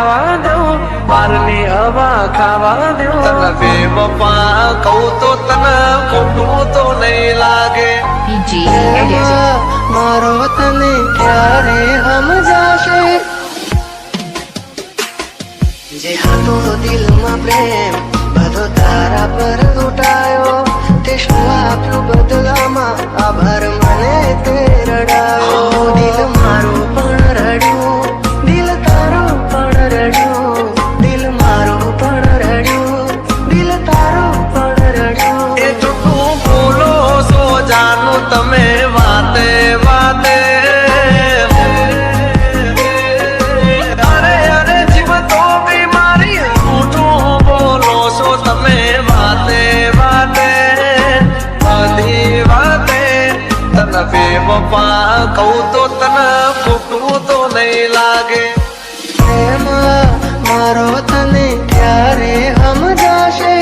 ખાવા દઉં બારની હવા ખાવા દઉં તને બે વફા કહું તો તને ખોટું તો નહીં લાગે. મારો તને ક્યારે સમજાશે? જે હતો દિલમાં પ્રેમ બધો તારા પર લૂંટાયો. તે શું આપ્યું બદલામાં આભાર મને તે રડાયો? દિલ મારું પપ્પા કહું તો તને ખોટું તો નહીં લાગે. પ્રેમ મારો તને ક્યારે સમજાશે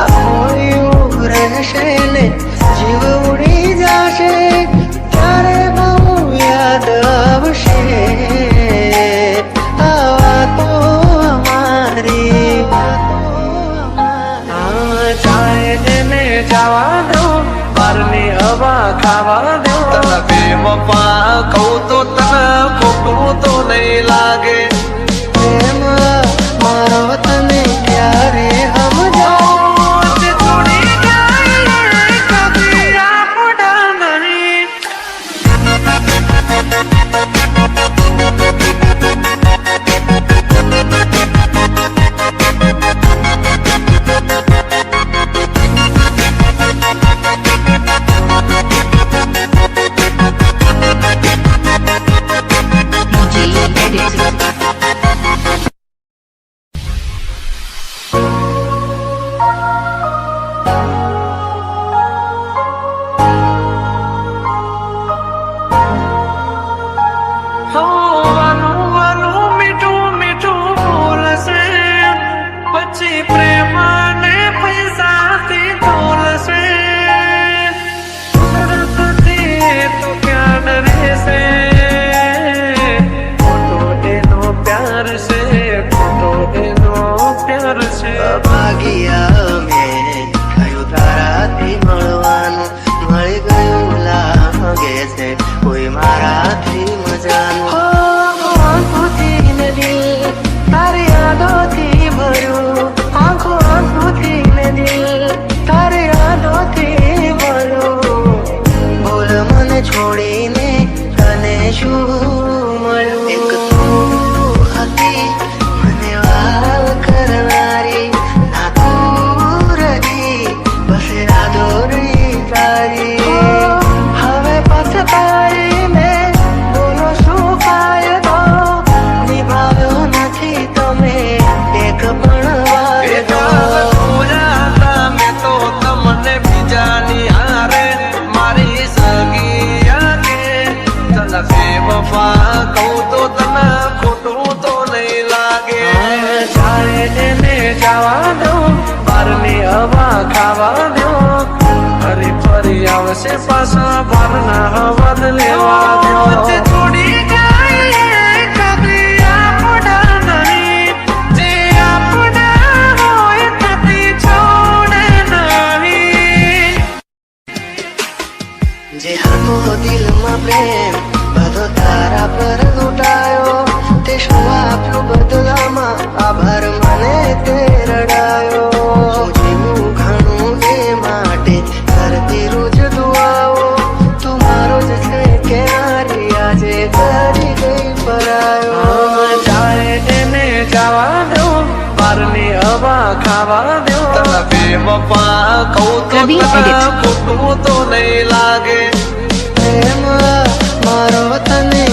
આખોયું રહેશે ને જીવ ઉડી જશે. ત્યારે બહુ યાદ આવશે? જવા દો બારની હવા ખાવા દો. બેવફા કહું તો તને ખોટું તો નહીં લાગે. I'll Darse વફા કહું તો ખોટું તો નહીં લાગે. મારો તને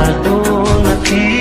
સહેવાતું નથી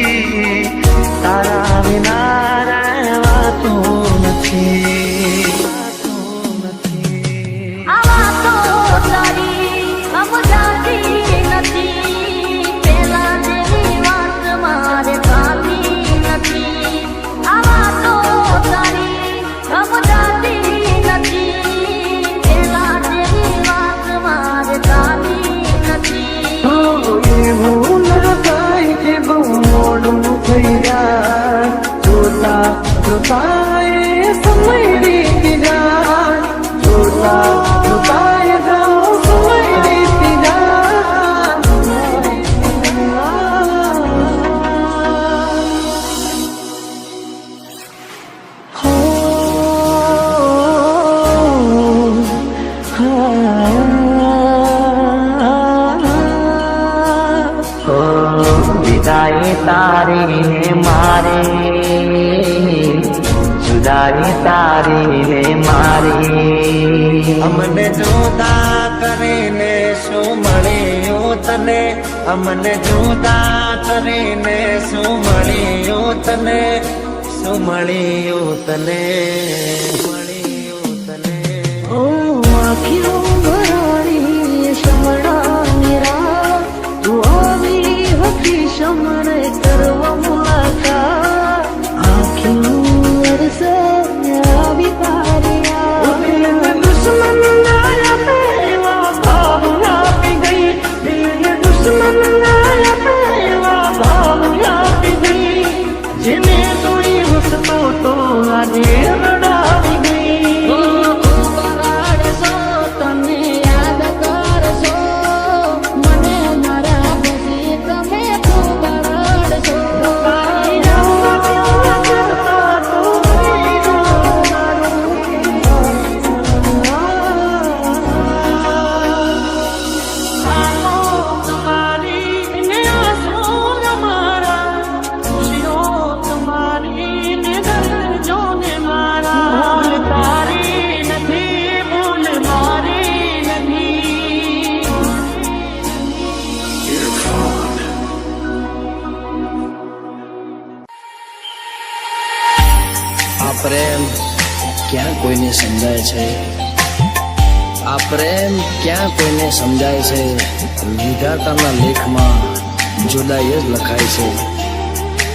વિદાય તારી ને મારે જુદાઈ તારી ને મારી અમને જોતા કરીને શું મળ્યું તને અમને જોતા કરીને શું મળ્યું તને શું મળ્યું તને મળ્યું તને ઓ આખીઓ ભરાણી રાત તું આવી હતી શમણે આવી પ્રેમ ક્યાં કોઈને સમજાય છે? આ પ્રેમ ક્યાં કોઈને સમજાય છે? વિધાતાના લેખમાં જુદાઈ જ લખાય છે.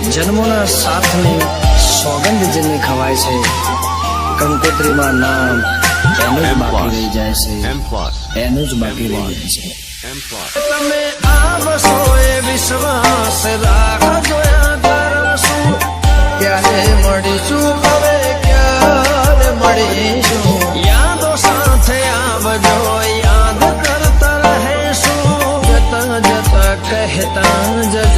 જન્મોના સાથની સોગંદ જેને ખવાય છે કંકોત્રીમાં નામ એનું જ બાકી રહી જાય છે. એનું જ બાકી રહી જાય છે. તમે આવશો એ વિશ્વાસ રાખજો યાદ ક્યારે મળીશું? હવે ક્યારે મળીશું? યાદો સાથે આવજો યાદ કરતા રહેશું. જતા જતા કહેતા જજો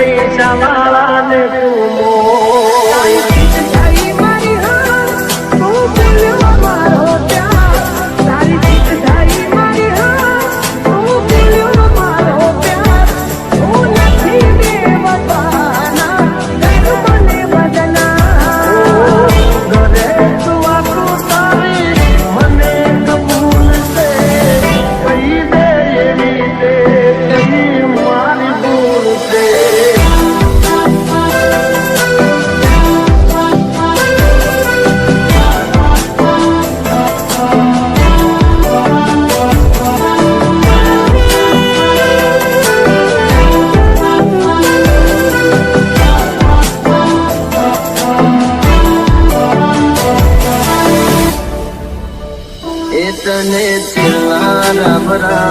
જીત Sarah.